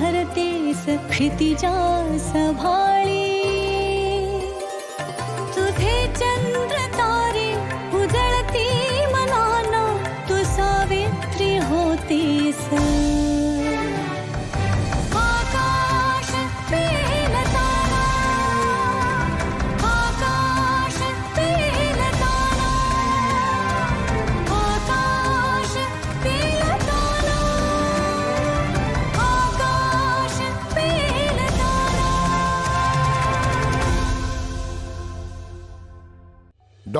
धरतेस क्षितिजा सभाळी. तुझे चंद्र तारे उजळती मनाना तू सावित्री होतेस.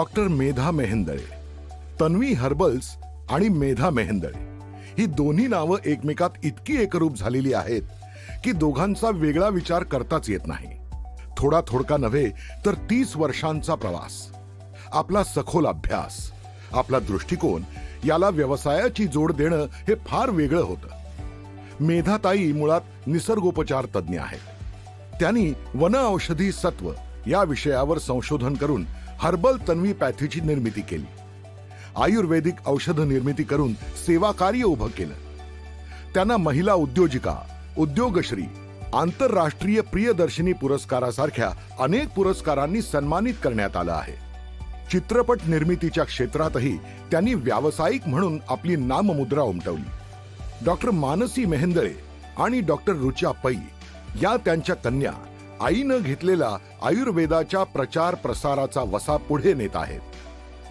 डॉक्टर मेधा मेहेंदळे तन्वी हर्बल्स आणि मेधा मेहेंदळे. ही दोन्ही नावं एकमेकात इतकी एकरूप झालेली आहेत की दोघांचा वेगळा विचार करताच येत नाही. थोडा थोडका नव्हे तर तीस वर्षांचा प्रवास. आपला सखोल अभ्यास आपला दृष्टिकोन याला व्यवसायाची जोड देणं हे फार वेगळं होतं. मेधाताई मुळात निसर्गोपचार तज्ज्ञ आहेत. त्यांनी वन औषधी सत्व या विषयावर संशोधन करून हर्बल तन्वी पॅथीची निर्मिती केली. आयुर्वेदिक औषध निर्मिती करून सेवा कार्य उभं केलं. त्यांना महिला उद्योजिका उद्योगश्री आंतरराष्ट्रीय प्रियदर्शिनी पुरस्कारासारख्या अनेक पुरस्कारांनी सन्मानित करण्यात आलं आहे. चित्रपट निर्मितीच्या क्षेत्रातही त्यांनी व्यावसायिक म्हणून आपली नाममुद्रा उमटवली. डॉक्टर मानसी मेहेंदळे आणि डॉक्टर रुचा पै या त्यांच्या कन्या आईनं घेतलेला आयुर्वेदाच्या प्रचार प्रसाराचा वसा पुढे नेत आहेत.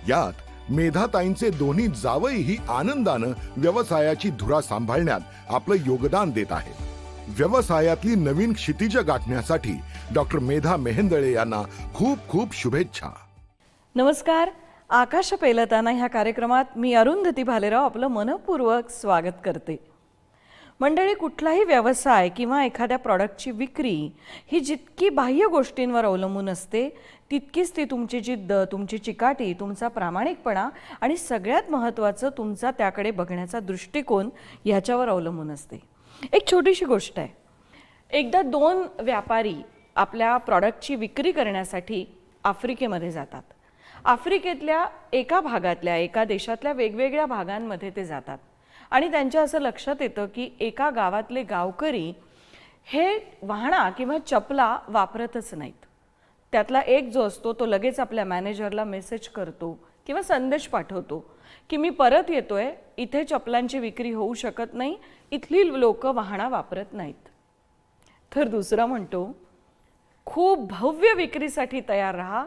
यात मेधाताईंचे दोन्ही जावईही आनंदानं व्यवसायाची धुरा सांभाळण्यात आपलं योगदान देत आहेत. व्यवसायातली नवीन क्षितिज गाठण्यासाठी डॉक्टर मेधा मेहेंदळे यांना खूप खूप शुभेच्छा. नमस्कार. आकाश पेलताना ह्या कार्यक्रमात मी अरुंधती भालेराव आपलं मनपूर्वक स्वागत करते. मंडळी कुठलाही व्यवसाय किंवा एखाद्या प्रॉडक्टची विक्री ही जितकी बाह्य गोष्टींवर अवलंबून असते तितकीच ती तुमची जिद्द तुमची चिकाटी तुमचा प्रामाणिकपणा आणि सगळ्यात महत्त्वाचं तुमचा त्याकडे बघण्याचा दृष्टिकोन ह्याच्यावर अवलंबून असते. एक छोटीशी गोष्ट आहे. एकदा दोन व्यापारी आपल्या प्रॉडक्टची विक्री करण्यासाठी आफ्रिकेमध्ये जातात. आफ्रिकेतल्या एका भागातल्या एका देशातल्या वेगवेगळ्या भागांमध्ये ते जातात. आणि त्यांच्या असं लक्षात येतं की एका गावातले गावकरी हे वाहणा किंवा चपला वापरतच नाहीत. त्यातला एक जो असतो तो लगेच आपल्या मॅनेजरला मेसेज करतो किंवा संदेश पाठवतो की मी परत येतोय इथे चपलांची विक्री होऊ शकत नाही इथली लोक वाहना वापरत नाहीत. तर दुसरा म्हणतो खूप भव्य विक्रीसाठी तयार राहा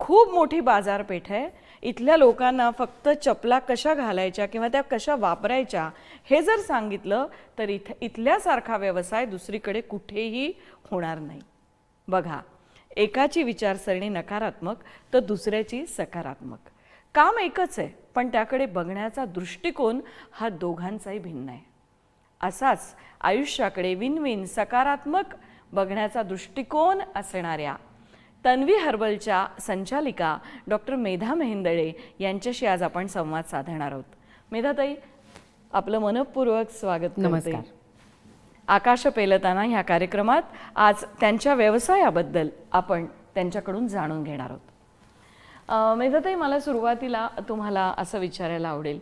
खूप मोठी बाजारपेठ आहे इथल्या लोकांना फक्त चपला कशा घालायच्या किंवा त्या कशा वापरायच्या हे जर सांगितलं तर इथ इथल्यासारखा व्यवसाय दुसरीकडे कुठेही होणार नाही. बघा एकाची विचारसरणी नकारात्मक तर दुसऱ्याची सकारात्मक. काम एकच आहे पण त्याकडे बघण्याचा दृष्टिकोन हा दोघांचाही भिन्न आहे. असाच आयुष्याकडे विन विन सकारात्मक बघण्याचा दृष्टिकोन असणाऱ्या तन्वी हर्बलच्या संचालिका डॉक्टर मेधा मेहेंदळे यांच्याशी आज आपण संवाद साधणार आहोत मेधाताई आपलं मनपूर्वक स्वागत करते. नमस्कार. आकाश पेलताना ह्या कार्यक्रमात आज त्यांच्या व्यवसायाबद्दल आपण त्यांच्याकडून जाणून घेणार आहोत मेधाताई मला सुरुवातीला तुम्हाला असं विचारायला आवडेल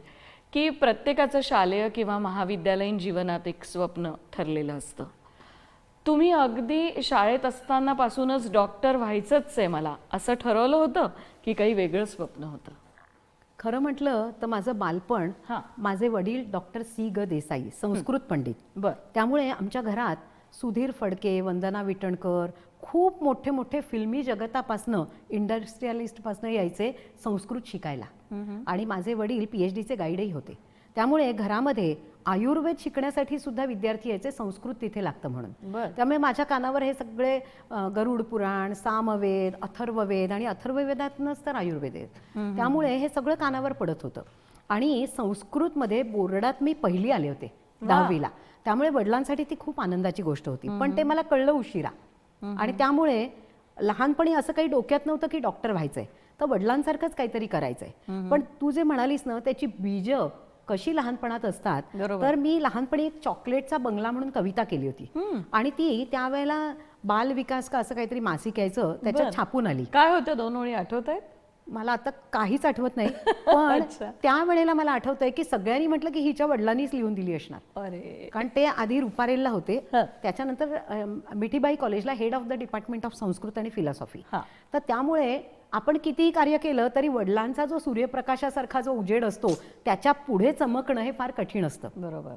की प्रत्येकाचं शालेय किंवा महाविद्यालयीन जीवनात एक स्वप्न ठरलेलं असतं तुम्ही अगदी शाळेत असतानापासूनच डॉक्टर व्हायचंच आहे मला. असं ठरवलं होतं की काही वेगळं स्वप्न होतं. खरं म्हटलं तर माझं बालपण हां. माझे वडील डॉक्टर सी ग देसाई संस्कृत पंडित. बर. त्यामुळे आमच्या घरात सुधीर फडके वंदना विटणकर खूप मोठे मोठे फिल्मी जगतापासनं इंडस्ट्रियलिस्टपासनं यायचे संस्कृत शिकायला. आणि माझे वडील पी एच डीचे गाईडही होते. त्यामुळे घरामध्ये आयुर्वेद शिकण्यासाठी सुद्धा विद्यार्थी यायचे संस्कृत तिथे लागतं म्हणून. त्यामुळे माझ्या कानावर हे सगळे गरुड पुराण सामवेद अथर्ववेद आणि अथर्ववेदातनंच तर आयुर्वेद आहेत. त्यामुळे हे सगळं कानावर पडत होतं. आणि संस्कृतमध्ये बोर्डात मी पहिली आले होते दहावीला. त्यामुळे वडिलांसाठी ती खूप आनंदाची गोष्ट होती. पण ते मला कळलं उशिरा. आणि त्यामुळे लहानपणी असं काही डोक्यात नव्हतं की डॉक्टर व्हायचंय. तर वडिलांसारखंच काहीतरी करायचंय. पण तू जे म्हणालीस ना त्याची बीज कशी लहानपणात असतात. तर मी लहानपणी एक चॉकलेटचा बंगला म्हणून कविता केली होती आणि ती त्यावेळेला बाल विकास का असं काहीतरी मासिक यायचं त्याच्यात. छापून आली काय होतं दोन ओळी आठवत आहेत मला आता काहीच आठवत नाही पण. त्यावेळेला मला आठवतंय की सगळ्यांनी म्हटलं की हिच्या वडिलांनीच लिहून दिली असणार अरे कारण ते आधी रुपारेलला होते. त्याच्यानंतर मिठीबाई कॉलेजला head of the department of Sanskrit आणि फिलॉसॉफी. तर त्यामुळे आपण कितीही कार्य केलं तरी वडिलांचा जो सूर्यप्रकाशासारखा जो उजेड असतो त्याच्या पुढे चमकणं हे फार कठीण असतं. बरोबर.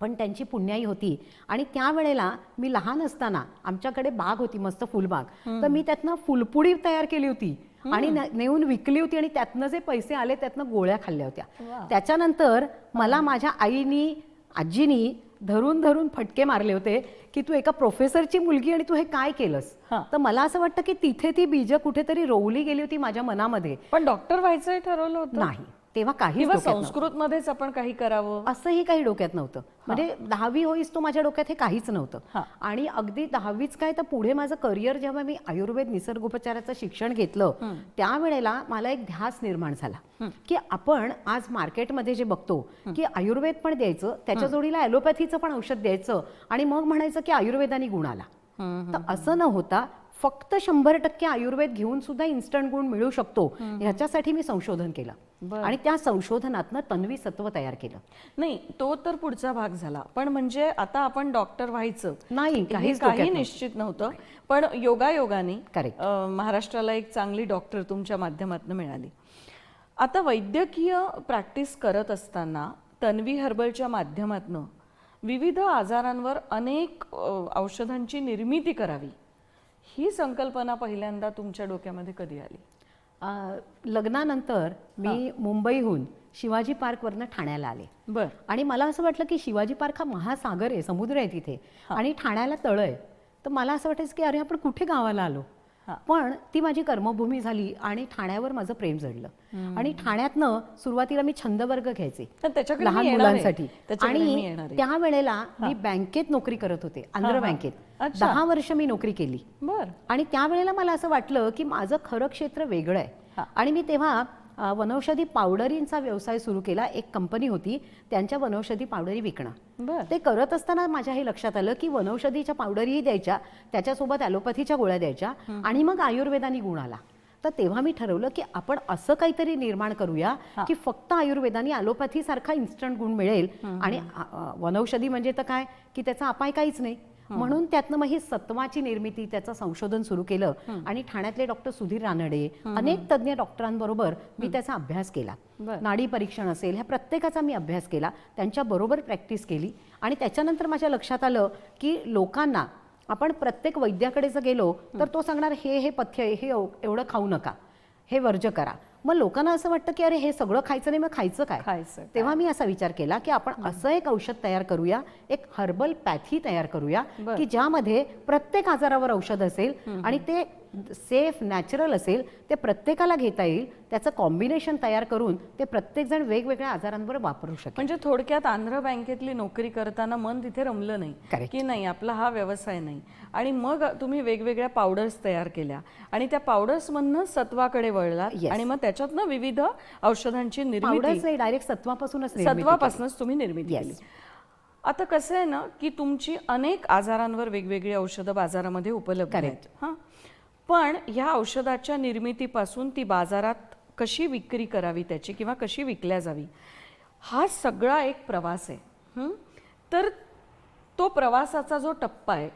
पण त्यांची पुण्याई होती आणि त्यावेळेला मी लहान असताना आमच्याकडे बाग होती मस्त फुलबाग. तर मी त्यातनं फुलपुडी तयार केली होती आणि नेऊन विकली होती आणि त्यातनं जे पैसे आले त्यातनं गोळ्या खाल्ल्या होत्या. त्याच्यानंतर मला माझ्या आईनी आजीनी धरून धरून फटके मारले होते की तू एका प्रोफेसरची मुलगी आणि तू हे काय केलंस? हा. तर मला असं वाटतं की तिथे ती बीज कुठेतरी रोवली गेली होती माझ्या मनामध्ये. पण डॉक्टर व्हायचं ठरवलं होतं. नाही. तेव्हा काही किंवा संस्कृत मध्येच आपण काही करावं? असंही काही डोक्यात नव्हतं. म्हणजे दहावी होईस तो माझ्या डोक्यात हे काहीच नव्हतं. आणि अगदी दहावीच काय तर पुढे माझं करिअर जेव्हा मी आयुर्वेद निसर्गोपचाराचं शिक्षण घेतलं त्यावेळेला मला एक ध्यास निर्माण झाला. की आपण आज मार्केटमध्ये जे बघतो की आयुर्वेद पण द्यायचं त्याच्या जोडीला ॲलोपॅथीचं पण औषध द्यायचं आणि मग म्हणायचं की आयुर्वेदाने गुण आला. तर असं न होता फक्त शंभर टक्के आयुर्वेद घेऊन सुद्धा इन्स्टंट गुण मिळू शकतो. ह्याच्यासाठी मी संशोधन केलं. आणि त्या संशोधनातनं तन्वी सत्व तयार केलं. नाही तो तर पुढचा भाग झाला. पण म्हणजे आता आपण डॉक्टर व्हायचं. नाही, काही. निश्चित नव्हतं. पण योगायोगाने महाराष्ट्राला एक चांगली डॉक्टर तुमच्या माध्यमातून मिळाली. आता वैद्यकीय प्रॅक्टिस करत असताना तन्वी हर्बलच्या माध्यमातून विविध आजारांवर अनेक औषधांची निर्मिती करावी. ही संकल्पना पहिल्यांदा तुमच्या डोक्यामध्ये कधी आली? लग्नानंतर मी मुंबईहून शिवाजी पार्कवरनं ठाण्याला आले. बर. आणि मला असं वाटलं की शिवाजी पार्क हा महासागर आहे समुद्र आहे तिथे. आणि ठाण्याला तळ आहे. तर मला असं वाटायचं की अरे आपण कुठे गावाला आलो. पण ती माझी कर्मभूमी झाली आणि ठाण्यावर माझं प्रेम जडलं. आणि ठाण्यातनं सुरुवातीला मी छंद वर्ग घ्यायचे लहान. मुलांसाठी. आणि येणार आहे. त्यावेळेला मी बँकेत नोकरी करत होते आंध्र बँकेत. दहा वर्ष मी नोकरी केली. बर. आणि त्यावेळेला मला असं वाटलं की माझं खरं क्षेत्र वेगळं. आहे. आणि मी तेव्हा वनौषधी पावडरींचा व्यवसाय सुरू केला. एक कंपनी होती. त्यांच्या वनौषधी पावडरी विकणं. ते करत असताना माझ्या हे लक्षात आलं की वनौषधीच्या पावडरीही द्यायच्या त्याच्यासोबत ॲलोपॅथीच्या गोळ्या द्यायच्या आणि मग आयुर्वेदाने गुण आला. तर तेव्हा मी ठरवलं की आपण असं काहीतरी निर्माण करूया की फक्त आयुर्वेदाने ॲलोपॅथी सारखा इन्स्टंट गुण मिळेल आणि वनौषधी म्हणजे तर काय? की त्याचा अपाय काहीच नाही. म्हणून त्यातनं मग ही सत्वाची निर्मिती त्याचं संशोधन सुरू केलं. आणि ठाण्यातले डॉक्टर सुधीर रानडे अनेक तज्ज्ञ डॉक्टरांबरोबर मी त्याचा अभ्यास केला. नाडी परीक्षण असेल ह्या प्रत्येकाचा मी अभ्यास केला. त्यांच्या बरोबर प्रॅक्टिस केली. आणि त्याच्यानंतर माझ्या लक्षात आलं की लोकांना आपण प्रत्येक वैद्याकडे जर गेलो तर तो सांगणार हे हे पथ्य हे एव- एवढं खाऊ नका. हे वर्ज करा. मग लोकांना असं वाटतं की अरे हे सगळं खायचं नाही मग खायचं काय खायचं? तेव्हा मी असा विचार केला की आपण असं एक औषध तयार करूया एक हर्बल पॅथी तयार करूया. की ज्यामध्ये प्रत्येक आजारावर औषध असेल आणि ते सेफ नॅचरल असेल ते प्रत्येकाला घेता येईल त्याचं कॉम्बिनेशन तयार करून ते प्रत्येकजण वेगवेगळ्या आजारांवर वापरू शकेल म्हणजे थोडक्यात आंध्र बँकेतली नोकरी करताना मन तिथे रमलं नाही. की नाही आपला हा व्यवसाय नाही आणि मग तुम्ही वेगवेगळ्या पावडर्स तयार केल्या आणि त्या पावडर्स मधनं सत्वाकडे Yes. आणि मग त्याच्यातनं विविध औषधांची निर्मिती डायरेक्ट सत्वापासूनच केली. सत्वापासूनच तुम्ही निर्मिती. केली आता कसं आहे ना की तुमची अनेक आजारांवर वेगवेगळी औषधं बाजारामध्ये उपलब्ध आहेत हां पण ह्या औषधाच्या निर्मितीपासून ती बाजारात कशी विक्री करावी त्याची किंवा कशी विकल्या जावी हा सगळा एक प्रवास आहे? तर तो प्रवासाचा जो टप्पा आहे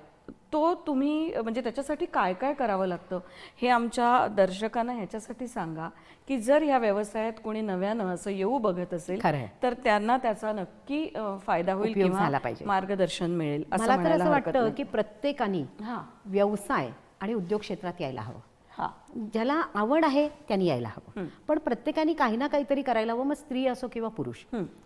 तो तुम्ही म्हणजे त्याच्यासाठी काय काय करावं लागतं हे आमच्या दर्शकांना ह्याच्यासाठी सांगा की जर ह्या व्यवसायात कोणी नव्यानं असं येऊ बघत असेल. तर त्यांना त्याचा नक्की फायदा होईल किंवा. मार्गदर्शन मिळेल असं वाटतं. की प्रत्येकाने हां व्यवसाय आणि उद्योग क्षेत्रात यायला हवं. हां. ज्याला आवड आहे त्यांनी यायला हवं. पण प्रत्येकाने काही ना काहीतरी करायला हवं मग स्त्री असो किंवा पुरुष.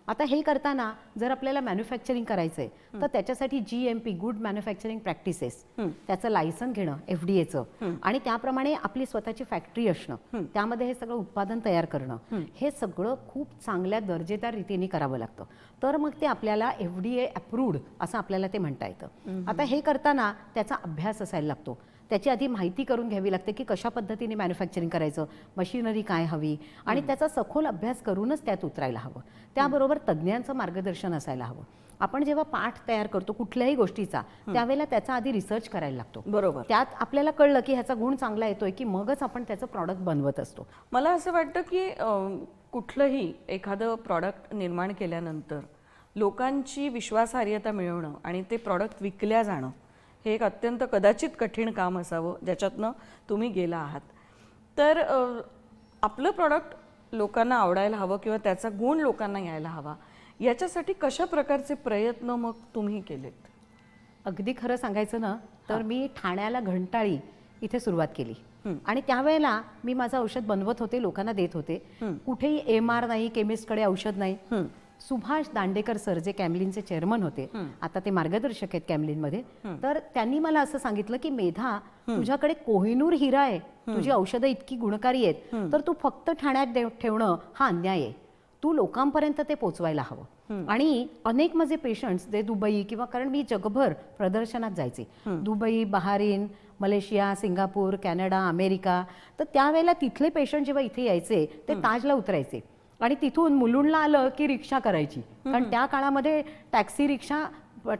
आता हे करताना जर आपल्याला मॅन्युफॅक्चरिंग करायचंय तर त्याच्यासाठी G M P good manufacturing practices त्याचं लायसन घेणं एफ डी एचं आणि त्याप्रमाणे आपली स्वतःची फॅक्टरी असणं. त्यामध्ये हे सगळं उत्पादन तयार करणं. हे सगळं खूप चांगल्या दर्जेदार रीतीने करावं लागतं. तर मग ते आपल्याला एफ डी ए अप्रूव्ड असं आपल्याला ते म्हणता येतं. आता हे करताना त्याचा अभ्यास असायला लागतो. त्याची आधी माहिती करून घ्यावी लागते की कशा पद्धतीने मॅन्युफॅक्चरिंग करायचं मशिनरी काय हवी आणि त्याचा सखोल अभ्यास करूनच त्यात उतरायला हवं. त्याबरोबर तज्ज्ञांचं मार्गदर्शन असायला हवं. आपण जेव्हा पाठ तयार करतो कुठल्याही गोष्टीचा त्यावेळेला त्याचा आधी रिसर्च करायला लागतो. बरोबर. त्यात आपल्याला कळलं की ह्याचा गुण चांगला येतोय की मगच आपण त्याचं प्रॉडक्ट बनवत असतो. मला असं वाटतं की कुठलंही एखादं प्रॉडक्ट निर्माण केल्यानंतर लोकांची विश्वासार्हता मिळवणं आणि ते प्रॉडक्ट विकल्या जाणं हे एक अत्यंत कदाचित कठीण काम असावं ज्याच्यातनं तुम्ही गेला आहात. तर आपलं प्रॉडक्ट लोकांना आवडायला हवं किंवा त्याचा गुण लोकांना यायला हवा याच्यासाठी कशा प्रकारचे प्रयत्न मग तुम्ही केलेत? अगदी खरं सांगायचं ना तर मी ठाण्याला घंटाळी इथे सुरुवात केली. आणि त्यावेळेला मी माझं औषध बनवत होते लोकांना देत होते. कुठेही एम आर नाही केमिस्टकडे औषध नाही. सुभाष दांडेकर सर जे कॅमलिनचे चेअरमन होते आता ते मार्गदर्शक आहेत कॅमलिनमध्ये तर त्यांनी मला असं सांगितलं की मेधा तुझ्याकडे कोहिनूर हिरा आहे तुझी औषधं इतकी गुणकारी आहेत तर तू फक्त ठाण्यात ठेवणं हा अन्याय आहे. तू लोकांपर्यंत ते पोचवायला हवं. आणि अनेक माझे पेशंट्स जे दुबई किंवा कारण मी जगभर प्रदर्शनात जायचे. Dubai Bahrain Malaysia Singapore Canada America तर त्यावेळेला तिथले पेशंट जेव्हा इथे यायचे ते ताजला उतरायचे. आणि तिथून मुलुंडला आलं की रिक्षा करायची. कारण त्या काळामध्ये टॅक्सी रिक्षा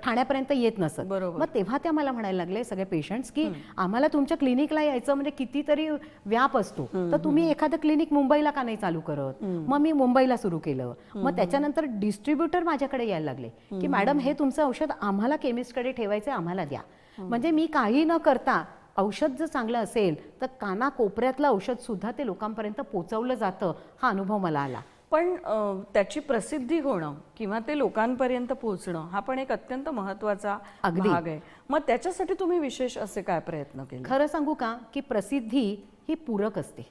ठाण्यापर्यंत येत नसत. बरोबर. मग तेव्हा त्या मला म्हणायला लागले सगळे पेशंट्स की आम्हाला तुमच्या क्लिनिकला यायचं म्हणजे कितीतरी व्याप असतो. तर तुम्ही एखादं क्लिनिक मुंबईला का नाही चालू करत? मग मी मुंबईला सुरू केलं. मग त्याच्यानंतर डिस्ट्रीब्युटर माझ्याकडे यायला लागले की मॅडम हे तुमचं औषध आम्हाला केमिस्टकडे ठेवायचं आम्हाला द्या. म्हणजे मी काही न करता औषध जर चांगलं असेल तर काना कोपऱ्यातलं औषध सुद्धा ते लोकांपर्यंत पोचवलं जातं हा अनुभव मला आला. पण त्याची प्रसिद्धी होणं किंवा ते लोकांपर्यंत पोहोचणं हा पण एक अत्यंत महत्त्वाचा अगदी. भाग आहे. मग त्याच्यासाठी तुम्ही विशेष असे काय प्रयत्न केले? खरं सांगू का की प्रसिद्धी ही पूरक असते.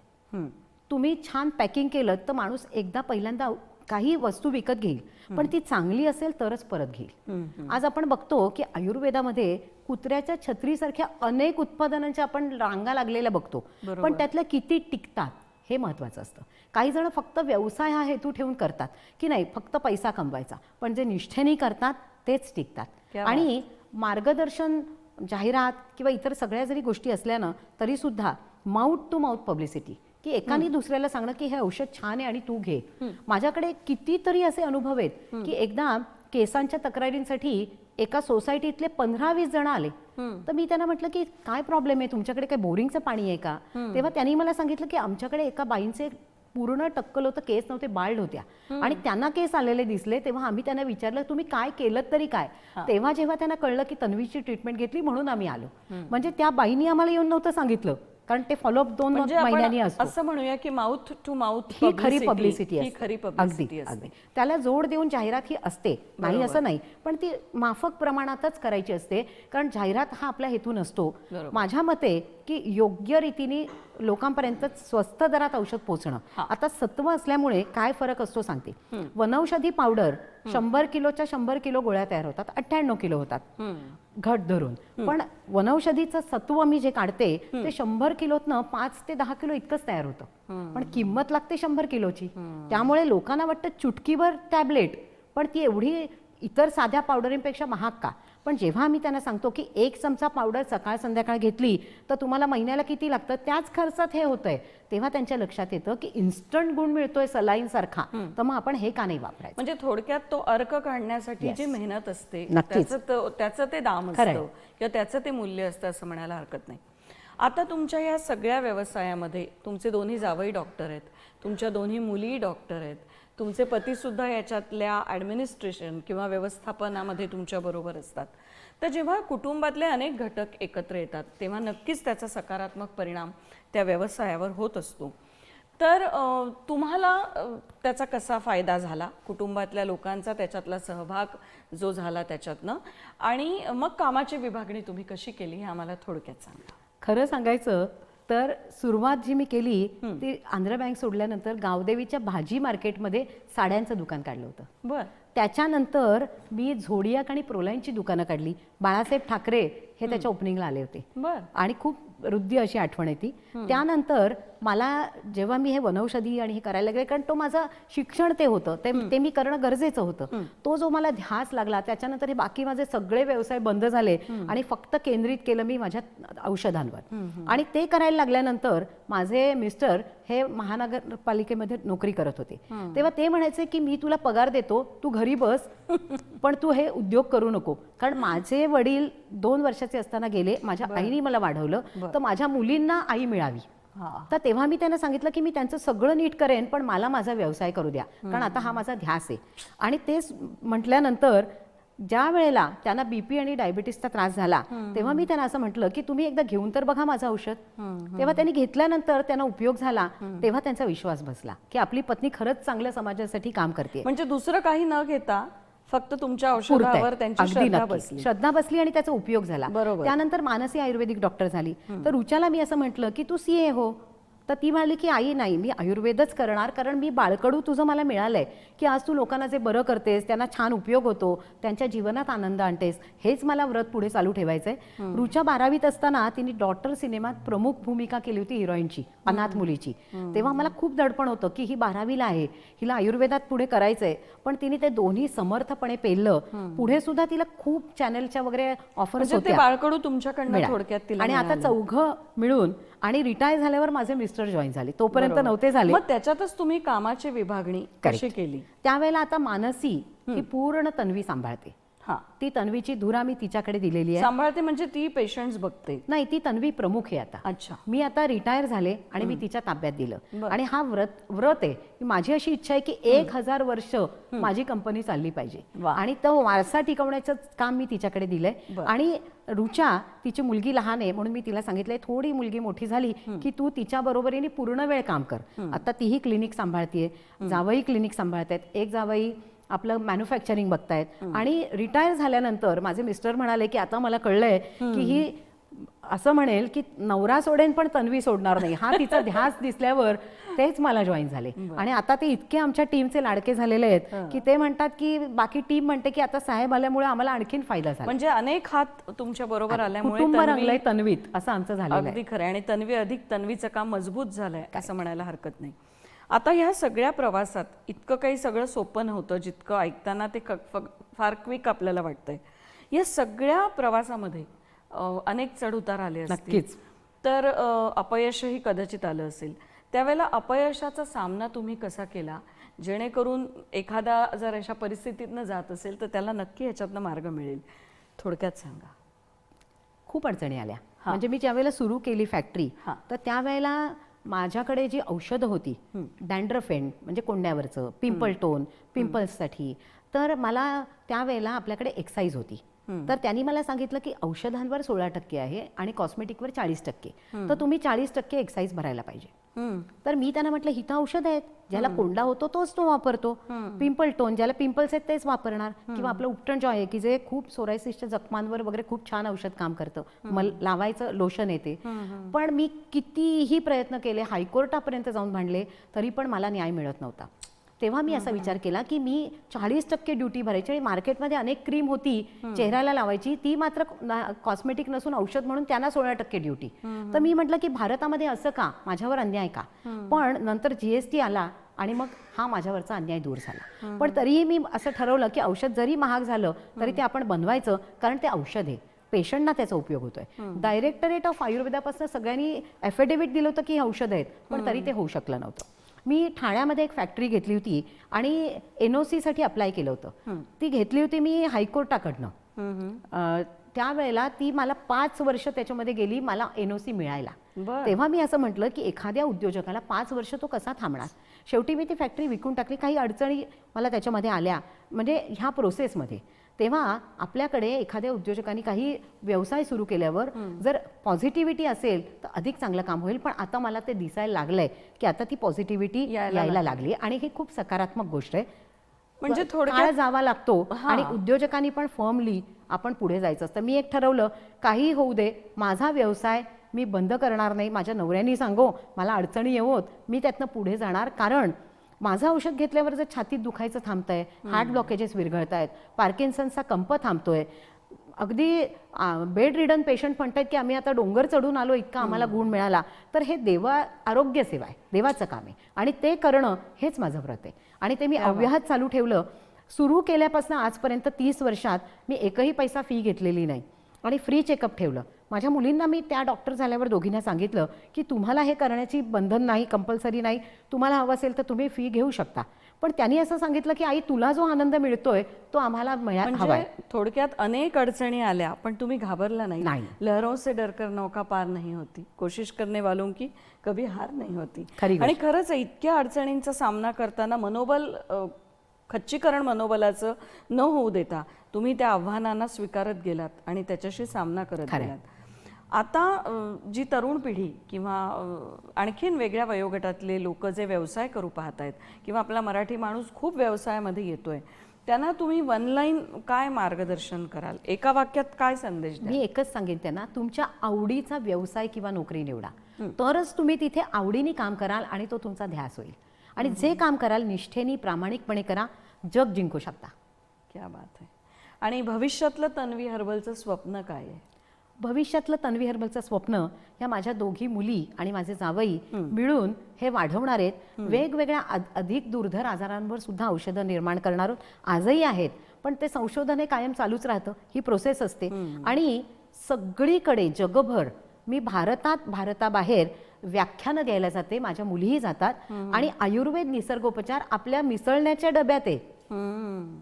तुम्ही छान पॅकिंग केलं तर माणूस एकदा पहिल्यांदा काही वस्तू विकत घेईल पण ती चांगली असेल तरच परत घेईल. आज आपण बघतो की आयुर्वेदामध्ये कुत्र्याच्या छत्रीसारख्या अनेक उत्पादनांच्या आपण रांगा लागलेल्या बघतो पण त्यातल्या किती टिकतात हे महत्वाचं असतं. काही जण फक्त व्यवसाय हा हेतू ठेवून करतात की नाही फक्त पैसा कमवायचा पण जे निष्ठेने करतात तेच टिकतात. आणि मार्गदर्शन जाहिरात किंवा इतर सगळ्या जरी गोष्टी असल्यानं तरी सुद्धा माउथ टू माउथ पब्लिसिटी की एकाने दुसऱ्याला सांगणं की हे औषध छान आहे आणि तू घे. माझ्याकडे कितीतरी असे अनुभव आहेत की एकदा केसांच्या तक्रारींसाठी एका सोसायटीतले पंधरा वीस जण आले. तर मी त्यांना म्हटलं की काय प्रॉब्लेम आहे? तुमच्याकडे काय बोरिंगचं पाणी आहे का? तेव्हा त्यांनी मला सांगितलं की आमच्याकडे एका बाईंचे पूर्ण टक्कल होतं केस नव्हते बाल्ड होत्या आणि त्यांना केस आलेले दिसले तेव्हा आम्ही त्यांना विचारलं तुम्ही काय केलं तरी काय? तेव्हा जेव्हा त्यांना कळलं की तन्वीची ट्रीटमेंट घेतली म्हणून आम्ही आलो. म्हणजे त्या बाईंनी आम्हाला येऊन नव्हतं सांगितलं. कारण ते फॉलोअप दोन म्हणजे महिन्यांनी असतो. असं म्हणूया की माउथ टू माउथ ही खरी पब्लिसिटी ही खरी पब्लिसिटी असते. त्याला जोड देऊन जाहिरात ही असते. नाही असं नाही. पण ती माफक प्रमाणातच करायची असते. कारण जाहिरात हा आपला हेतू नसतो. माझ्या मते की योग्य रीतीने लोकांपर्यंत स्वस्त दरात औषध पोहोचणं. आता सत्व असल्यामुळे काय फरक असतो सांगते. वनौषधी पावडर शंभर किलोच्या शंभर किलो गोळ्या तयार होतात. अठ्ठ्याण्णव किलो होतात. घट धरून. पण वनौषधीचं सत्व मी जे काढते ते शंभर किलोतनं पाच ते दहा किलो इतकंच तयार होतं. पण किंमत लागते शंभर किलोची. त्यामुळे लोकांना वाटतं चुटकीभर टॅबलेट पण ती एवढी इतर साध्या पावडरींपेक्षा महाग का? पण जेव्हा आम्ही त्यांना सांगतो की एक चमचा पावडर सकाळ संध्याकाळ घेतली तर तुम्हाला महिन्याला किती लागतं? त्याच खर्चात हे होतंय. तेव्हा त्यांच्या लक्षात येतं की इन्स्टंट गुण मिळतोय सलाईन सारखा तर मग आपण हे का नाही वापरायचं? म्हणजे थोडक्यात तो अर्क काढण्यासाठी. जी मेहनत असते. त्याचं तो- त्याचं ते दाम. असतं किंवा त्याचं ते मूल्य असतं असं म्हणायला हरकत नाही. आता तुमच्या या सगळ्या व्यवसायामध्ये तुमचे दोन्ही जावई डॉक्टर आहेत तुमच्या दोन्ही मुली डॉक्टर आहेत. तुमचे पतीसुद्धा याच्यातल्या ॲडमिनिस्ट्रेशन किंवा व्यवस्थापनामध्ये तुमच्याबरोबर असतात. तर जेव्हा कुटुंबातले अनेक घटक एकत्र येतात तेव्हा नक्कीच त्याचा सकारात्मक परिणाम त्या व्यवसायावर होत असतो. तर तुम्हाला त्याचा कसा फायदा झाला? कुटुंबातल्या लोकांचा त्याच्यातला सहभाग जो झाला त्याच्यातनं आणि मग कामाची विभागणी तुम्ही कशी केली हे आम्हाला थोडक्यात सांगा. खरं सांगायचं तर सुरुवात जी मी केली ती आंध्र बँक सोडल्यानंतर गावदेवीच्या भाजी मार्केटमध्ये साड्यांचं दुकान काढलं होतं. बर. त्याच्यानंतर मी झोडियाक आणि प्रोलाईनची दुकानं काढली. बाळासाहेब ठाकरे हे त्याच्या ओपनिंगला आले होते. आणि खूप वृद्धी अशी आठवण आहे ती त्यानंतर मला जेव्हा मी हे वनौषधी आणि हे करायला लागले कारण तो माझं शिक्षण ते होतं ते ते मी करणं गरजेचं होतं. तो जो मला ध्यास लागला त्याच्यानंतर हे बाकी माझे सगळे व्यवसाय बंद झाले आणि फक्त केंद्रित केलं मी माझ्या औषधांवर. आणि ते करायला लागल्यानंतर माझे मिस्टर हे महानगरपालिकेमध्ये नोकरी करत होते. तेव्हा ते म्हणायचे की मी तुला पगार देतो तू घरी बस पण तू हे उद्योग करू नको. कारण माझे वडील दोन वर्षाचे असताना गेले माझ्या आईने मला वाढवलं तर माझ्या मुलींना आई मिळावी. तर तेव्हा मी त्यांना सांगितलं की मी त्यांचं सगळं नीट करेन पण मला माझा व्यवसाय करू द्या. कारण आता हा माझा ध्यास आहे. आणि तेच म्हटल्यानंतर ज्या वेळेला त्यांना बीपी आणि डायबिटीसचा त्रास झाला तेव्हा मी त्यांना असं म्हटलं की तुम्ही एकदा घेऊन तर बघा माझं औषध. तेव्हा त्यांनी घेतल्यानंतर त्यांना उपयोग झाला तेव्हा त्यांचा विश्वास बसला की आपली पत्नी खरंच चांगल्या समाजासाठी काम करते. म्हणजे दुसरं काही न घेता फक्त तुमच्या औषधावर त्यांची श्रद्धा. बसली. श्रद्धा बसली आणि त्याचा उपयोग झाला. बरोबर. त्यानंतर मानसी आयुर्वेदिक डॉक्टर झाली. तर रुचाला मी असं म्हटलं की तू सीए हो. तर ती म्हणाली की आई नाही मी आयुर्वेदच करणार कारण मी बाळकडू तुझं मला मिळालंय की आज तू लोकांना जे बरं करतेस त्यांना छान उपयोग होतो त्यांच्या जीवनात आनंद आणतेस हेच मला व्रत पुढे चालू ठेवायचंय. रुचा बारावीत असताना तिने डॉटर सिनेमात प्रमुख भूमिका केली होती हिरोईनची अनाथ मुलीची. तेव्हा मला खूप दडपण होतं की ही बारावीला आहे हिला आयुर्वेदात पुढे करायचंय पण तिने ते दोन्ही समर्थपणे पेललं. पुढे सुद्धा तिला खूप चॅनलच्या वगैरे ऑफर्स म्हणजे बाळकडू तुमच्याकडनं मिळाले. थोडक्यात आणि आता मिळालं. चौघं मिळून आणि रिटायर झाल्यावर माझे मिस्टर जॉईन झाले. तोपर्यंत. नव्हते झाले. मग त्याच्यातच तुम्ही कामाची विभागणी कशी केली? त्यावेळेला आता मानसी ही. पूर्ण तन्वी सांभाळते. हा. ती तन्वीची धुरा मी तिच्याकडे दिलेली आहे. सांभाळते म्हणजे ती पेशंट बघते. नाही ती तन्वी प्रमुख आहे आता. अच्छा. मी आता रिटायर झाले आणि मी तिच्या ताब्यात दिलं. आणि हा व्रत व्रत आहे की माझी अशी इच्छा आहे की एक हजार वर्ष माझी कंपनी चालली पाहिजे. आणि तो वारसा टिकवण्याचं काम मी तिच्याकडे दिलंय. आणि रुचा तिची मुलगी लहान आहे म्हणून मी तिला सांगितलंय थोडी मुलगी मोठी झाली की तू तिच्या बरोबरीने पूर्ण वेळ काम कर. आता तीही क्लिनिक सांभाळतीये जावई क्लिनिक सांभाळतायत एक जावई आपलं मॅन्युफॅक्चरिंग बघतायत. आणि रिटायर झाल्यानंतर माझे मिस्टर म्हणाले की आता मला कळलंय की ही असं म्हणेल की नवरा सोडेन पण तन्वी सोडणार नाही. हा तिचा ध्यास दिसल्यावर तेच मला जॉईन झाले. आणि आता ते इतके आमच्या टीमचे लाडके झालेले आहेत की ते म्हणतात की बाकी टीम म्हणते की आता साहेब आल्यामुळे आम्हाला आणखीन फायदा झाला. म्हणजे अनेक हात तुमच्या बरोबर आल्यामुळे तन्वीत असं आमचं आहे. अगदी खरं. आणि तन्वी अधिक तन्वीचं काम मजबूत झालंय असं म्हणायला हरकत नाही. आता ह्या सगळ्या प्रवासात इतकं काही सगळं सोपं नव्हतं जितकं ऐकताना ते क- फार क्विक आपल्याला वाटतंय. या सगळ्या प्रवासामध्ये अनेक चढउतार आले नक्कीच. तर अपयशही कदाचित आलं असेल. त्यावेळेला अपयशाचा सामना तुम्ही कसा केला? जेणेकरून एखादा जर अशा परिस्थितीतनं जात असेल तर त्याला नक्की ह्याच्यातनं मार्ग मिळेल. थोडक्यात सांगा. खूप अडचणी आल्या. म्हणजे मी ज्यावेळेला सुरू केली फॅक्टरी हा. तर त्यावेळेला माझ्याकडे जी औषधं होती डँड्रफेंड म्हणजे कोंड्यावरचं पिंपल टोन पिंपल्ससाठी तर मला त्यावेळेला आपल्याकडे एक्साईज होती. तर त्यांनी मला सांगितलं की औषधांवर सोळा टक्के आहे आणि कॉस्मेटिकवर चाळीस टक्के. तर तुम्ही चाळीस टक्के एक्साईज भरायला पाहिजे. तर मी त्यांना म्हटलं हिथं औषध आहेत. ज्याला कोंडा होतो तोच तो वापरतो. पिंपल टोन ज्याला पिंपल्स आहेत तेच वापरणार. किंवा आपलं उपटण जो आहे की जे खूप सोरायसिसच्या जखमांवर वगैरे खूप छान औषध काम करतं. मल लावायचं लोशन येते पण मी कितीही प्रयत्न केले हायकोर्टापर्यंत जाऊन भांडले तरी पण मला न्याय मिळत नव्हता. तेव्हा मी असा विचार केला की मी चाळीस टक्के ड्युटी भरायची आणि मार्केटमध्ये अनेक क्रीम होती चेहऱ्याला लावायची. ती मात्र कॉस्मेटिक नसून औषध म्हणून त्यांना सोळा टक्के ड्युटी तर मी म्हटलं की भारतामध्ये असं का? माझ्यावर अन्याय का? पण नंतर जीएसटी आला आणि मग हा माझ्यावरचा अन्याय दूर झाला. पण तरीही मी असं ठरवलं की औषध जरी महाग झालं तरी ते आपण बनवायचं कारण ते औषध आहे. पेशंटना त्याचा उपयोग होतोय. डायरेक्टरेट ऑफ आयुर्वेदापासून सगळ्यांनी एफिडेव्हिट दिलं होतं की हे औषध आहेत पण तरी ते होऊ शकलं नव्हतं. मी ठाण्यामध्ये एक फॅक्टरी घेतली होती आणि एनओसी साठी अप्लाय केलं होतं. ती घेतली होती मी हायकोर्टाकडनं. त्यावेळेला ती मला पाच वर्ष त्याच्यामध्ये गेली मला एनओसी मिळायला. बरं. तेव्हा मी असं म्हटलं की एखाद्या उद्योजकाला पाच वर्ष तो कसा थांबणार? शेवटी मी ती फॅक्टरी विकून टाकली. काही अडचणी मला त्याच्यामध्ये आल्या. म्हणजे ह्या प्रोसेसमध्ये तेव्हा आपल्याकडे एखाद्या उद्योजकांनी काही व्यवसाय सुरू केल्यावर जर पॉझिटिव्हिटी असेल तर अधिक चांगलं काम होईल. पण आता मला ते दिसायला लागलंय की आता ती पॉझिटिव्हिटी यायला लागली. आणि ही खूप सकारात्मक गोष्ट आहे. म्हणजे काळ थोडक्यात जावा लागतो. आणि उद्योजकांनी पण फर्मली आपण पुढे जायचं असतं. मी एक ठरवलं काही होऊ दे माझा व्यवसाय मी बंद करणार नाही. माझ्या नवऱ्यानी सांगो मला अडचणी येवोत. मी त्यातनं पुढे जाणार. कारण माझं औषध घेतल्यावर जर छातीत दुखायचं थांबतंय हार्ट ब्लॉकेजेस विरघळत आहेत पार्किन्सनचा कंप थांबतोय अगदी बेड रिडन पेशंट म्हणतात की आम्ही आता डोंगर चढून आलो इतका आम्हाला गुण मिळाला तर हे देवा आरोग्य सेवा आहे देवाचं काम आहे. आणि ते करणं हेच माझं व्रत आहे. आणि ते मी अव्याहत चालू ठेवलं सुरू केल्यापासून आजपर्यंत तीस वर्षात मी एकही पैसा फी घेतलेली नाही. आणि फ्री चेकअप ठेवलं. माझ्या मुलींना मी त्या डॉक्टर झाल्यावर दोघींना सांगितलं की तुम्हाला हे करण्याची बंधन नाही कंपल्सरी नाही. तुम्हाला हवं असेल तर तुम्ही फी घेऊ शकता. पण त्यांनी असं सांगितलं की आई तुला जो आनंद मिळतोय तो आम्हाला हवाय म्हणजे थोडक्यात अनेक अडचणी आल्या पण तुम्ही घाबरला नाही. नाही. लहरों से डरकर नौका पार नाही होती. कोशिश करने वालों की कभी हार नाही होती. खरी आणि खरंच इतक्या अडचणींचा सामना करताना मनोबल खच्चीकरण मनोबलाचं न होऊ देता तुम्ही त्या आव्हानांना स्वीकारत गेलात आणि त्याच्याशी सामना करत. गेलात. आता जी तरुण पिढी किंवा आणखीन वेगळ्या वयोगटातले लोक जे व्यवसाय करू पाहत आहेत किंवा आपला मराठी माणूस खूप व्यवसायामध्ये येतोय त्यांना तुम्ही वन लाईन काय मार्गदर्शन कराल? एका वाक्यात काय संदेश मी एकच सांगेन त्यांना तुमच्या आवडीचा व्यवसाय किंवा नोकरी निवडा. तरच तुम्ही तिथे आवडीने काम कराल आणि तो तुमचा ध्यास होईल. आणि जे काम कराल निष्ठेने प्रामाणिकपणे करा जग जिंकू शकता. क्या बात आहे. आणि भविष्यातलं तन्वी हर्बलचं स्वप्न काय आहे? भविष्यातलं तन्वी हर्बलचं स्वप्न ह्या माझ्या दोघी मुली आणि माझे जावई मिळून हे वाढवणार आहेत. वेगवेगळ्या अध- अधिक दुर्धर आजारांवर सुद्धा औषधं निर्माण करणार. आजही आहेत पण ते संशोधन हे कायम चालूच राहतं. ही प्रोसेस असते. आणि सगळीकडे जगभर मी भारतात भारताबाहेर व्याख्यानं द्यायला जाते. माझ्या मुलीही जातात. आणि आयुर्वेद निसर्गोपचार आपल्या मिसळण्याच्या डब्यात आहे.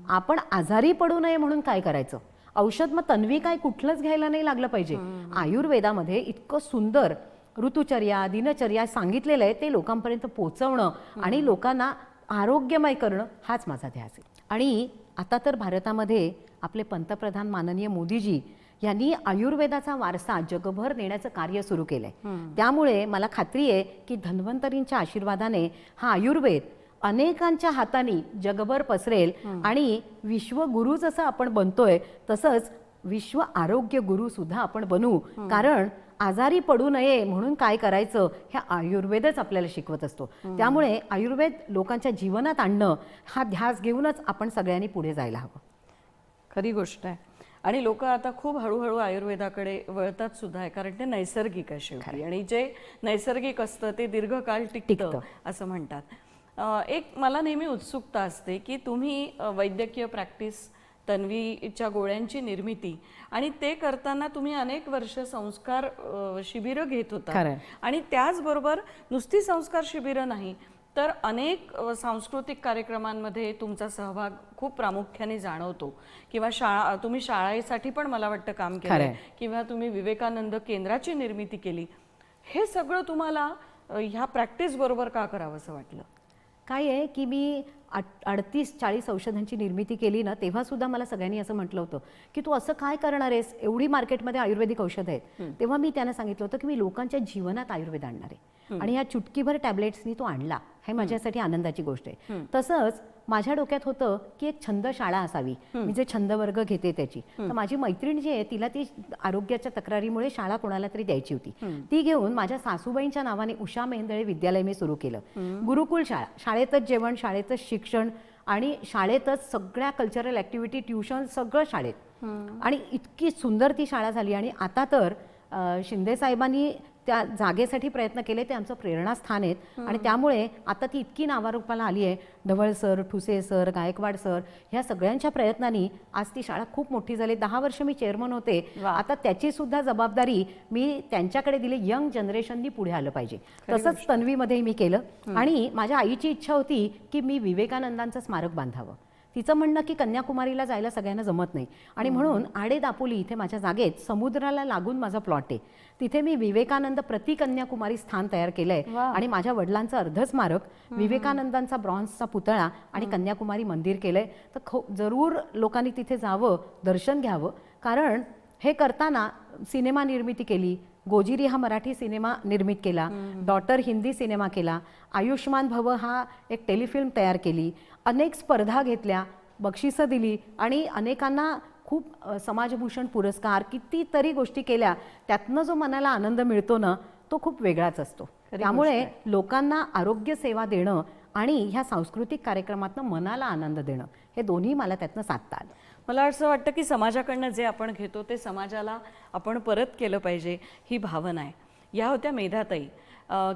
आपण आजारी पडू नये म्हणून काय करायचं? औषध मग तन्वी काय कुठलंच घ्यायला नाही लागलं पाहिजे. आयुर्वेदामध्ये इतकं सुंदर ऋतुचर्या दिनचर्या सांगितलेलं आहे ते लोकांपर्यंत पोहोचवणं आणि लोकांना आरोग्यमय करणं हाच माझा ध्यास आहे. आणि आता तर भारतामध्ये आपले पंतप्रधान माननीय मोदीजी यांनी आयुर्वेदाचा वारसा जगभर नेण्याचं कार्य सुरू केलंय. त्यामुळे मला खात्री आहे की धन्वंतरींच्या आशीर्वादाने हा आयुर्वेद अनेकांच्या हाताने जगभर पसरेल आणि विश्वगुरु जसं आपण बनतोय तसंच विश्व आरोग्य गुरु सुद्धा आपण बनू. कारण आजारी पडू नये म्हणून काय करायचं हे आयुर्वेदच आपल्याला शिकवत असतो. त्यामुळे आयुर्वेद लोकांच्या जीवनात आणणं हा ध्यास घेऊनच आपण सगळ्यांनी पुढे जायला हवं. खरी गोष्ट आहे. आणि लोक आता खूप हळूहळू आयुर्वेदाकडे वळतात सुद्धा आहे कारण ते नैसर्गिक आहे शेवटी. आणि जे नैसर्गिक असतं ते दीर्घकाळ टिकतं. असं म्हणतात. एक मला नेहमी उत्सुकता असते की तुम्ही वैद्यकीय प्रॅक्टिस तन्वीच्या गोळ्यांची निर्मिती आणि ते करताना तुम्ही अनेक वर्ष संस्कार शिबिरं घेत होता. आणि त्याचबरोबर नुसती संस्कार शिबिरं नाही तर अनेक सांस्कृतिक कार्यक्रमांमध्ये तुमचा सहभाग खूप प्रामुख्याने जाणवतो. किंवा शाळा तुम्ही शाळेसाठी पण मला वाटतं काम केलं. किंवा तुम्ही विवेकानंद केंद्राची निर्मिती केली. हे सगळं तुम्हाला ह्या प्रॅक्टिस बरोबर का करावं असं वाटलं? काय आहे की मी अडतीस चाळीस औषधांची निर्मिती केली ना तेव्हा सुद्धा मला सगळ्यांनी असं म्हटलं होतं की तू असं काय करणार आहेस? एवढी मार्केटमध्ये आयुर्वेदिक औषधं आहेत. तेव्हा मी त्यांना सांगितलं होतं की मी लोकांच्या जीवनात आयुर्वेद आणणार आहे. आणि या चुटकीभर टॅबलेट्सनी तो आणला. हे माझ्यासाठी आनंदाची गोष्ट आहे. तसंच माझ्या डोक्यात होतं की एक छंद शाळा असावी. मी जे छंद वर्ग घेते त्याची. तर माझी मैत्रीण जी आहे तिला ती आरोग्याच्या तक्रारीमुळे शाळा कोणाला तरी द्यायची होती. ती घेऊन माझ्या सासूबाईंच्या नावाने उषा मेहेंदळे विद्यालय मी सुरू केलं. गुरुकुल शाळा शाळेतच जेवण शाळेतच शिक्षण आणि शाळेतच सगळ्या कल्चरल ॲक्टिव्हिटी ट्युशन सगळं शाळेत. आणि इतकी सुंदर ती शाळा झाली आणि आता तर शिंदे साहेबांनी त्या जागेसाठी प्रयत्न केले ते आमचं प्रेरणास्थान आहेत. आणि त्यामुळे आता ती इतकी नावारूपाला आली आहे. Dhawal sir Thuse sir Gaikwad sir ह्या सगळ्यांच्या प्रयत्नांनी आज ती शाळा खूप मोठी झाली. दहा वर्ष मी चेअरमन होते. आता त्याची सुद्धा जबाबदारी मी त्यांच्याकडे दिली. यंग जनरेशननी पुढे आलं पाहिजे. तसंच तन्वीमध्ये मी केलं. आणि माझ्या आईची इच्छा होती की मी विवेकानंदांचं स्मारक बांधावं. तिचं म्हणणं की कन्याकुमारीला जायला सगळ्यांना जमत नाही. आणि म्हणून आडे दापोली इथे माझ्या जागेत समुद्राला लागून माझा प्लॉट आहे. तिथे मी विवेकानंद प्रति कन्याकुमारी स्थान तयार केलंय. वा. आणि माझ्या वडिलांचं अर्ध स्मारक विवेकानंदांचा ब्रॉन्झचा पुतळा आणि कन्याकुमारी मंदिर केलंय. तर खो जरूर लोकांनी तिथे जावं दर्शन घ्यावं. कारण हे करताना सिनेमा निर्मिती केली गोजिरी हा मराठी सिनेमा निर्मित केला. डॉटर हिंदी सिनेमा केला. आयुष्मान भव हा एक टेलिफिल्म तयार केली. अनेक स्पर्धा घेतल्या बक्षिसं दिली आणि अनेकांना खूप समाजभूषण पुरस्कार कितीतरी गोष्टी केल्या. त्यातनं जो मनाला आनंद मिळतो ना तो खूप वेगळाच असतो. त्यामुळे लोकांना आरोग्य सेवा देणं आणि ह्या सांस्कृतिक कार्यक्रमातनं मनाला आनंद देणं हे दोन्ही मला त्यातनं साधता आलं. मला असं वाटतं की समाजाकडनं जे आपण घेतो ते समाजाला आपण परत केलं पाहिजे ही भावना आहे. या होत्या मेधाताई.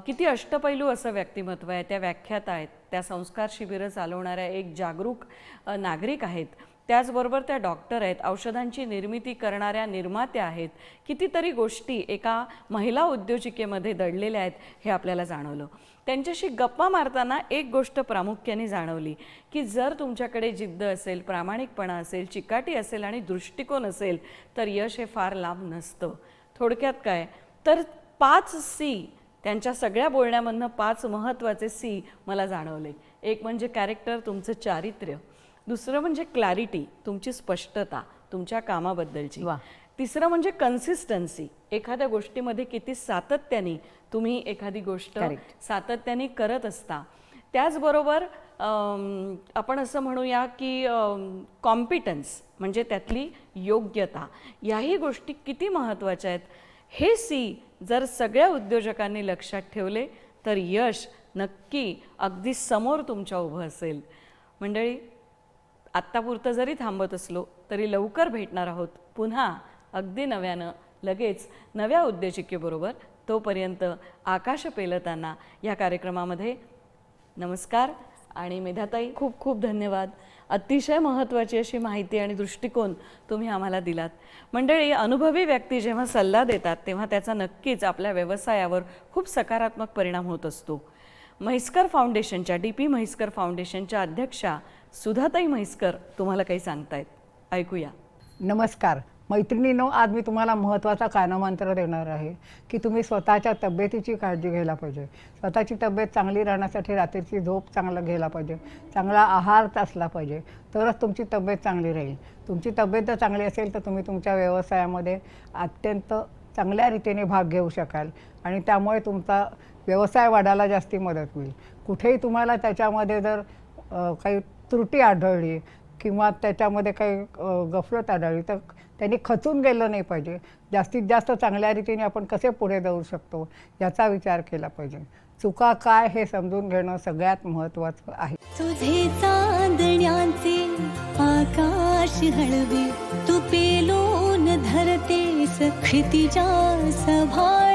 किती अष्टपैलू असं व्यक्तिमत्व आहे त्या व्याख्यात आहेत त्या संस्कार शिबिरं चालवणाऱ्या एक जागरूक नागरिक आहेत. त्याचबरोबर त्या डॉक्टर आहेत. औषधांची निर्मिती करणाऱ्या निर्मात्या आहेत. कितीतरी गोष्टी एका महिला उद्योजिकेमध्ये दडलेल्या आहेत हे आपल्याला जाणवलं. त्यांच्याशी गप्पा मारताना एक गोष्ट प्रामुख्याने जाणवली की जर तुमच्याकडे जिद्द असेल प्रामाणिकपणा असेल चिकाटी असेल आणि दृष्टिकोन असेल तर यश हे फार लांब नसतं. थोडक्यात काय? तर पाच सी त्यांच्या सगळ्या बोलण्यामधनं पाच महत्त्वाचे सी मला जाणवले. एक म्हणजे कॅरेक्टर तुमचं चारित्र्य. दुसरं म्हणजे क्लॅरिटी तुमची स्पष्टता तुमच्या कामाबद्दलची वा. तिसरं म्हणजे कन्सिस्टन्सी एखाद्या गोष्टीमध्ये किती सातत्याने तुम्ही एखादी गोष्ट. सातत्याने करत असता त्याचबरोबर आपण असं म्हणूया की कॉम्पिटन्स म्हणजे त्यातली योग्यता याही गोष्टी किती महत्त्वाच्या आहेत हे सी जर सगळ्या उद्योजकांनी लक्षात ठेवले तर यश नक्की अगदी समोर तुमच्या उभं असेल मंडळी आत्तापुरतं जरी थांबत असलो तरी लवकर भेटणार आहोत. पुन्हा अगदी नव्यानं लगेच नव्या उद्योजिकेबरोबर तोपर्यंत आकाश पेलताना या कार्यक्रमामध्ये नमस्कार आणि मेधाताई खूप खूप धन्यवाद. अतिशय महत्त्वाची अशी माहिती आणि दृष्टिकोन तुम्ही आम्हाला दिलात. मंडळी अनुभवी व्यक्ती जेव्हा सल्ला देतात तेव्हा त्याचा नक्कीच आपल्या व्यवसायावर खूप सकारात्मक परिणाम होत असतो. म्हैसकर फाउंडेशनच्या डी पी म्हैसकर फाउंडेशनच्या अध्यक्षा सुधाताई म्हैसकर तुम्हाला काही सांगतायत. ऐकूया. नमस्कार. मैत्रिणीनो आज मी तुम्हाला महत्त्वाचा कानमंत्र देणार आहे की तुम्ही स्वतःच्या तब्येतीची काळजी घ्यायला पाहिजे. स्वतःची तब्येत चांगली राहण्यासाठी रात्रीची झोप चांगला घ्यायला पाहिजे. चांगला आहार असला पाहिजे. तरच तुमची तब्येत चांगली राहील. तुमची तब्येत जर चांगली असेल तर तुम्ही तुमच्या व्यवसायामध्ये अत्यंत चांगल्या रीतीने भाग घेऊ शकाल आणि त्यामुळे तुमचा व्यवसाय वाढायला जास्ती मदत होईल. कुठेही तुम्हाला त्याच्यामध्ये जर काही त्रुटी आढळली किंवा त्याच्यामध्ये काही गफलत आढळली तर त्यांनी खचून गेलं नाही पाहिजे. जास्तीत जास्त चांगल्या रीतीने आपण कसे पुढे जाऊ शकतो याचा विचार केला पाहिजे. चुका काय हे समजून घेणं सगळ्यात महत्त्वाचं आहे. तुझे चांदण्याचे आकाश हळवे तू पेलून धरते क्षितिजा सभाळ